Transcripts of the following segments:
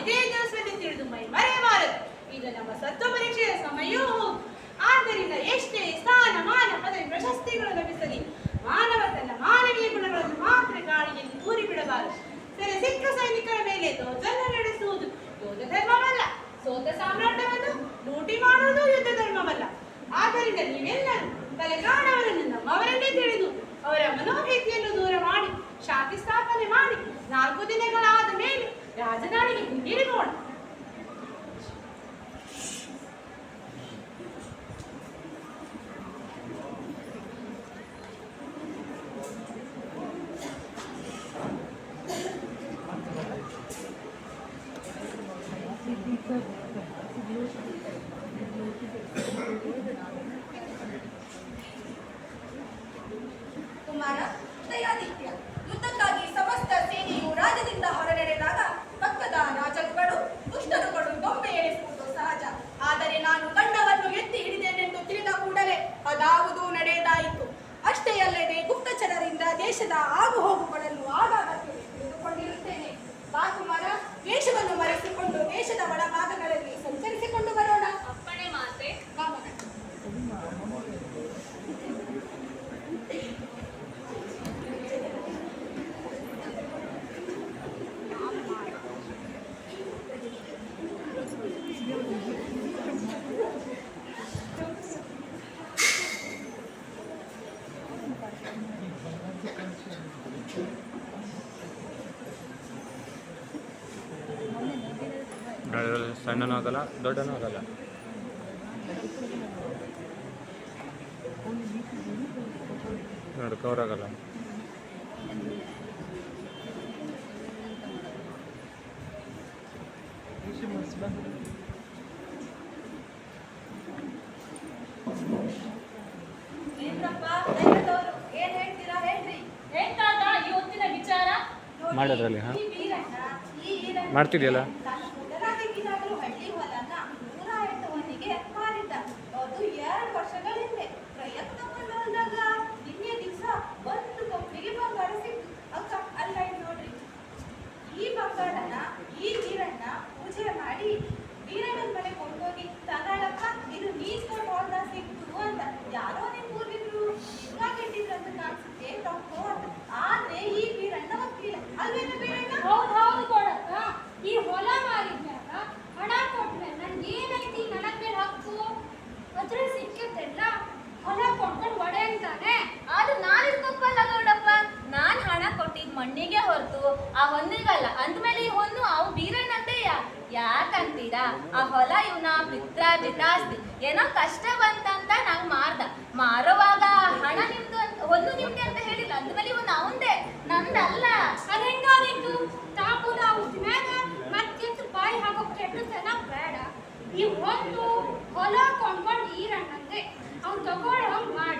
ಇದೇ ದಿವಸದಲ್ಲಿ ತಿಳಿದು ಮೈ ಮರೆಯಬಾರದು. ಈಗ ನಮ್ಮ ಸತ್ವ ಪರೀಕ್ಷೆಯ ಸಮಯವೂ ಆದ್ದರಿಂದ ಎಷ್ಟೇ ಸ್ಥಾನ, ಮಾನ, ಪದವಿ, ಪ್ರಶಸ್ತಿಗಳು ಲಭಿಸಲಿ, ಮಾನವ ತನ್ನ ಮಾನವೀಯ ಗುಣಗಳನ್ನು ಮಾತ್ರ ಗಾಳಿಯಲ್ಲಿ ತೂರಿ ಬಿಡಬಾರದು. ಸರಿ, ಸಿಕ್ಕ ಸೈನಿಕರ ಮೇಲೆ ದೌರ್ಜನ್ಯ ನಡೆಸುವುದು ಯೋಧ ಧರ್ಮವಲ್ಲ. ಸೋತ ಸಾಮ್ರಾಟವನ್ನು ಲೂಟಿ ಮಾಡುವುದು ಯುದ್ಧ ಧರ್ಮವಲ್ಲ. ಆದ್ದರಿಂದ ನೀವೆಲ್ಲರೂ ತಲೆಗಾಡವರನ್ನು ನಮ್ಮವರನ್ನೇ ತಿಳಿದು ಅವರ ಮನೋಭೀತಿಯನ್ನು ದೂರ ಮಾಡಿ ಶಾಂತಿ ಸ್ಥಾಪನೆ ಮಾಡಿ. ರಾಜಧಾನಿಗೆ ಹಿಂದಿರುಗೋಣ ಕುಮಾರ ದಯಾದಿತ್ಯ ಯುದ್ಧಕ್ಕಾಗಿ ಸಮಸ್ತ ಸೇನೆಯು ರಾಜ್ಯದಿಂದ ಹೊರನಡೆದಾಗ ಪಕ್ಕದ ರಾಜರುಗಳು ದುಷ್ಟರುಗಳು ದೊಂಬೆ ಎಳೆಸುವುದು ಸಹಜ. ಆದರೆ ನಾನು ಗಂಡವನ್ನು ಎತ್ತಿ ಹಿಡಿದೇನೆಂದು ತಿಳಿದ ಕೂಡಲೇ ಅದಾವುದು ನಡೆಯದಾಯಿತು ಅಷ್ಟೇ ಅಲ್ಲದೆ ಗುಪ್ತಚರರಿಂದ ದೇಶದ ಆಗು ಹೋಗುಗಳನ್ನು ಆಗಾಗ ತಿಳಿದುಕೊಂಡಿರುತ್ತೇನೆ. ಬಾಕುಮರ ವೇಷವನ್ನು ಮರೆಸಿಕೊಂಡು ದೇಶದ ಒಳಭಾಗಗಳಲ್ಲಿ ಸಂಚರಿಸಿಕೊಂಡು ಬರೋಣ. ಅಪ್ಪಣೆ ಮಾತೆ. ಸಣ್ಣನೂ ಆಗಲ್ಲ. ದೊಡ್ಡನೂ ಆಗಲ್ಲ ನೋಡಿ ಕವರ್ ಆಗಲ್ಲ ಮಾಡೋದ್ರಲ್ಲಿ ಹಾಂ? ಏನ್ ಬಂಗಾರನ ಈ ವೀರಣ್ಣ ಪೂಜೆ ಮಾಡಿ ವೀರಣ್ಣನ ಮನೆ ಕೊಂಡೋಗಿ ತಗಾಳಪ್ಪ ಇದು ನೀಸ್ಕೊಂಡು ಆ ಹೊನ್ನಿಗಲ್ಲ. ಅಂದ್ಮೇಲೆ ಈ ಹೊನ್ನು, ಅವು ಬೀರನಂದೆಯ ಯಾಕಂತೀರಾ? ಆ ಹೊಲ ಇವನ ಪಿತ್ರಾರ್ಜಿತ ಆಸ್ತಿ ಏನೋ ಕಷ್ಟ ಬಂತಂತ ನಂಗ್ ಮಾರ್ದ. ಮಾರುವಾಗ ಹಣ ನಿಮ್ದು ಹೊನ್ನು ನಿಮ್ಗೆ ಅಂತ ಹೇಳಿಲ್ಲ. ಅಂದ್ಮೇಲೆ ಇವನು ಅವಂದೇ. ನಂದಲ್ಲ. ಅದೆಂಗಾದಿತ್ತು ತಾಪುದ ಮತ್ತೆಂತ ಬಾಯಿ ಹಾಕೋ ಕೆಟ್ಟತನ ಬೇಡ. ಈ ಒಂದು ಹೊಲ ಕೊಂಡ್ಕೊಂಡು ಈರಣ್ಣಂದೆ. ಅವ್ನು ತಗೊಳ್ಳೋ ಮಾಡಿ.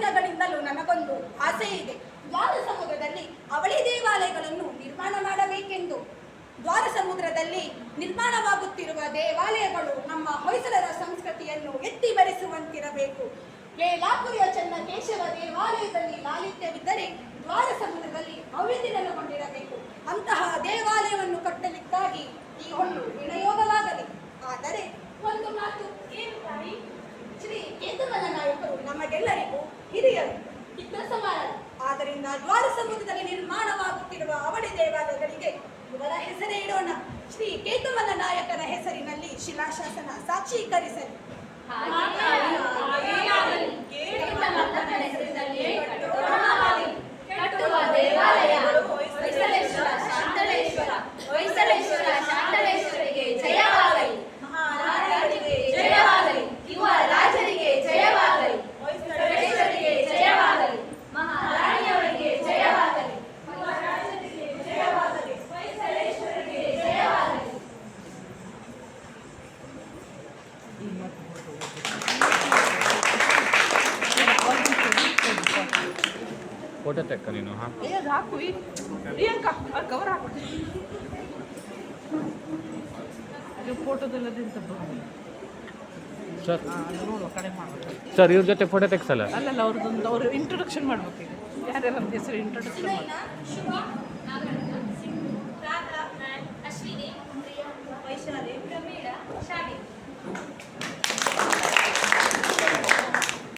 ದಿನಗಳಿಂದಲೂ ನನಗೊಂದು ಆಸೆ ಇದೆ. ದ್ವಾರ ಸಮುದ್ರದಲ್ಲಿ ಅವಳಿ ದೇವಾಲಯಗಳನ್ನು ನಿರ್ಮಾಣ ಮಾಡಬೇಕೆಂದು. ದ್ವಾರ ಸಮುದ್ರದಲ್ಲಿ ನಿರ್ಮಾಣವಾಗುತ್ತಿರುವ ದೇವಾಲಯಗಳು ನಮ್ಮ ಹೊಯ್ಸಳರ ಸಂಸ್ಕೃತಿಯನ್ನು ಎತ್ತಿ ಬರೆಸುವಂತಿರಬೇಕು. ಏಲಾಪುರಿಯ ಚನ್ನ ದೇವಾಲಯದಲ್ಲಿ ಲಾಲಿತ್ಯವಿದ್ದರೆ ದ್ವಾರ ಸಮುದ್ರದಲ್ಲಿ ಅವಿತಿರಲು ಅಂತಹ ದೇವಾಲಯವನ್ನು ಕಟ್ಟಲಿಕ್ಕಾಗಿ ಈ ಒಂದು ವಿನಯ ಶ್ರೀ ಕೇತುಮನ ನಾಯಕರ ಹೆಸರಿನಲ್ಲಿ ಶಿಲಾಶಾಸನ ಸಾಕ್ಷೀಕರಿಸಲಿ. ಕಟ್ಟುವ ದೇವಾಲಯಗಳು ಫೋಟೋ ಅಕ್ಕ ನೀನು ಹಾಕು ಪ್ರಿಯಾಂಕಾ ಕವರ್ ಹಾಕು. ಸರ್. ನೋಡುವ ಕಡೆ ಮಾಡಬೇಕು ಸರ್ ಇವ್ರ ಜೊತೆ ಫೋಟೋ ತೆಗ್ಸಲ್ಲ? ಅಲ್ಲಲ್ಲ ಅವ್ರದ್ದೊಂದು ಅವ್ರು ಇಂಟ್ರೊಡಕ್ಷನ್ ಮಾಡ್ಬೇಕು ಯಾರ್ಯಾರ ಯಾರ್ಯಾರ ಹೆಸರು ಇಂಟ್ರೊಡಕ್ಷನ್ ಮಾಡಿ